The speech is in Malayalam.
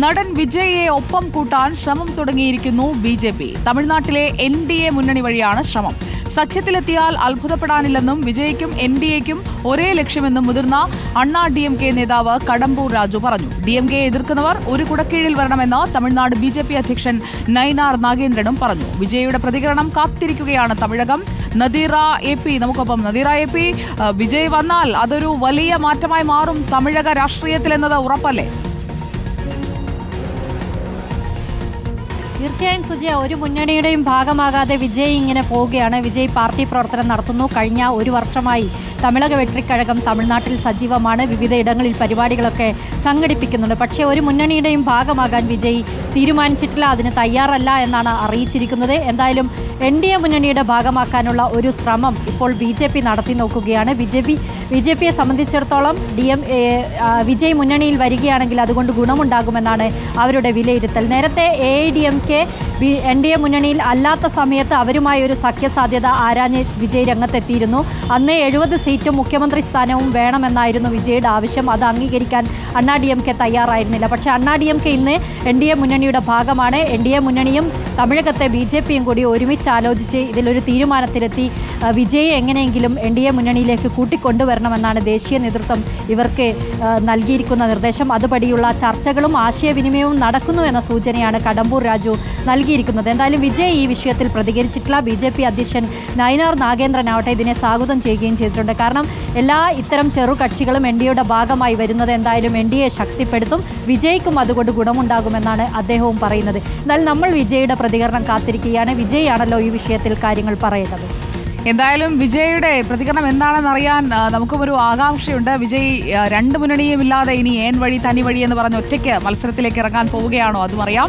നടൻ വിജയെ ഒപ്പം കൂട്ടാൻ ശ്രമം തുടങ്ങിയിരിക്കുന്നു ബി ജെ പി. തമിഴ്നാട്ടിലെ എൻ ഡി എ മുന്നണി വഴിയാണ് ശ്രമം. സഖ്യത്തിലെത്തിയാൽ അത്ഭുതപ്പെടാനില്ലെന്നും വിജയ്ക്കും എൻ ഡി എക്കും ഒരേ ലക്ഷ്യമെന്നും മുതിർന്ന അണ്ണാ ഡി എം കെ നേതാവ് കടമ്പൂർ രാജു പറഞ്ഞു. ഡി എം കെയെ എതിർക്കുന്നവർ ഒരു കുടക്കീഴിൽ വരണമെന്ന് തമിഴ്നാട് ബി ജെ പി അധ്യക്ഷൻ നൈനാർ നാഗേന്ദ്രനും പറഞ്ഞു. വിജയയുടെ പ്രതികരണം കാത്തിരിക്കുകയാണ് തമിഴകം. നദീറ എ പി നമുക്കൊപ്പം നദീറ എ പി. വിജയ് വന്നാൽ അതൊരു വലിയ മാറ്റമായി മാറും തമിഴക രാഷ്ട്രീയത്തിലെന്നത് ഉറപ്പല്ലേ? തീർച്ചയായും സുജയ ഒരു മുന്നണിയുടെയും ഭാഗമാകാതെ വിജയ് ഇങ്ങനെ പോവുകയാണ്. വിജയ് പാർട്ടി പ്രവർത്തനം നടത്തുന്നു. കഴിഞ്ഞ ഒരു വർഷമായി തമിഴക വെട്രിക്കഴകം തമിഴ്നാട്ടിൽ സജീവമാണ്. വിവിധ ഇടങ്ങളിൽ പരിപാടികളൊക്കെ സംഘടിപ്പിക്കുന്നുണ്ട്. പക്ഷേ ഒരു മുന്നണിയുടെയും ഭാഗമാകാൻ വിജയ് തീരുമാനിച്ചിട്ടില്ല അതിന് തയ്യാറല്ല എന്നാണ് അറിയിച്ചിരിക്കുന്നത്. എന്തായാലും എൻ ഡി എ മുന്നണിയുടെ ഭാഗമാക്കാനുള്ള ഒരു ശ്രമം ഇപ്പോൾ ബി ജെ പി നടത്തി നോക്കുകയാണ്. B J P B J പിയെ സംബന്ധിച്ചിടത്തോളം ഡി എം വിജയ് മുന്നണിയിൽ വരികയാണെങ്കിൽ അതുകൊണ്ട് ഗുണമുണ്ടാകുമെന്നാണ് അവരുടെ വിലയിരുത്തൽ. നേരത്തെ A I D M K N D A മുന്നണിയിൽ അല്ലാത്ത സമയത്ത് അവരുമായി ഒരു സഖ്യസാധ്യത ആരാഞ്ഞ് വിജയ് രംഗത്തെത്തിയിരുന്നു. അന്ന് എഴുപത് സീറ്റും മുഖ്യമന്ത്രി സ്ഥാനവും വേണമെന്നായിരുന്നു വിജയുടെ ആവശ്യം. അത് അംഗീകരിക്കാൻ അണ്ണാ ഡി എം കെ തയ്യാറായിരുന്നില്ല. പക്ഷേ അണ്ണാ ഡി എം കെ ഇന്ന് എൻ ഡി എ മുന്നണിയുടെ ഭാഗമാണ്. എൻ ഡി എ മുന്നണിയും തമിഴകത്തെ ബി ജെ പിയും കൂടി ഒരുമിച്ച് ആലോചിച്ച് ഇതിലൊരു തീരുമാനത്തിലെത്തി. വിജയെ എങ്ങനെയെങ്കിലും എൻ ഡി എ മുന്നണിയിലേക്ക് കൂട്ടിക്കൊണ്ടുവരണമെന്നാണ് ദേശീയ നേതൃത്വം ഇവർക്ക് നൽകിയിരിക്കുന്ന നിർദ്ദേശം. അതുപടിയുള്ള ചർച്ചകളും ആശയവിനിമയവും നടക്കുന്നു എന്ന സൂചനയാണ് കടമ്പൂർ രാജു നൽകിയിരിക്കുന്നത്. എന്തായാലും വിജയ് ഈ വിഷയത്തിൽ പ്രതികരിച്ചിട്ടില്ല. ബി ജെ പി അധ്യക്ഷൻ നയനാർ നാഗേന്ദ്രൻ ആവട്ടെ ഇതിനെ സ്വാഗതം ചെയ്യുകയും ചെയ്തിട്ടുണ്ട്. കാരണം എല്ലാ ഇത്തരം ചെറു കക്ഷികളും എൻ ഡി എയുടെ ഭാഗമായി വരുന്നത് എന്തായാലും എൻ ഡി എ ശക്തിപ്പെടുത്തും. വിജയ്ക്കും അതുകൊണ്ട് ഗുണമുണ്ടാകുമെന്നാണ് അദ്ദേഹവും പറയുന്നത്. എന്നാൽ നമ്മൾ വിജയുടെ പ്രതികരണം കാത്തിരിക്കുകയാണ്. വിജയ് ആണല്ലോ ഈ വിഷയത്തിൽ കാര്യങ്ങൾ പറയുന്നത്. എന്തായാലും വിജയുടെ പ്രതികരണം എന്താണെന്ന് അറിയാൻ നമുക്കും ഒരു ആകാംക്ഷയുണ്ട്. വിജയ് രണ്ട് മുന്നണിയും ഇല്ലാതെ ഇനി ഏൻ വഴി തനി വഴി എന്ന് പറഞ്ഞ് ഒറ്റയ്ക്ക് മത്സരത്തിലേക്ക് ഇറങ്ങാൻ പോവുകയാണോ? അതും അറിയാം.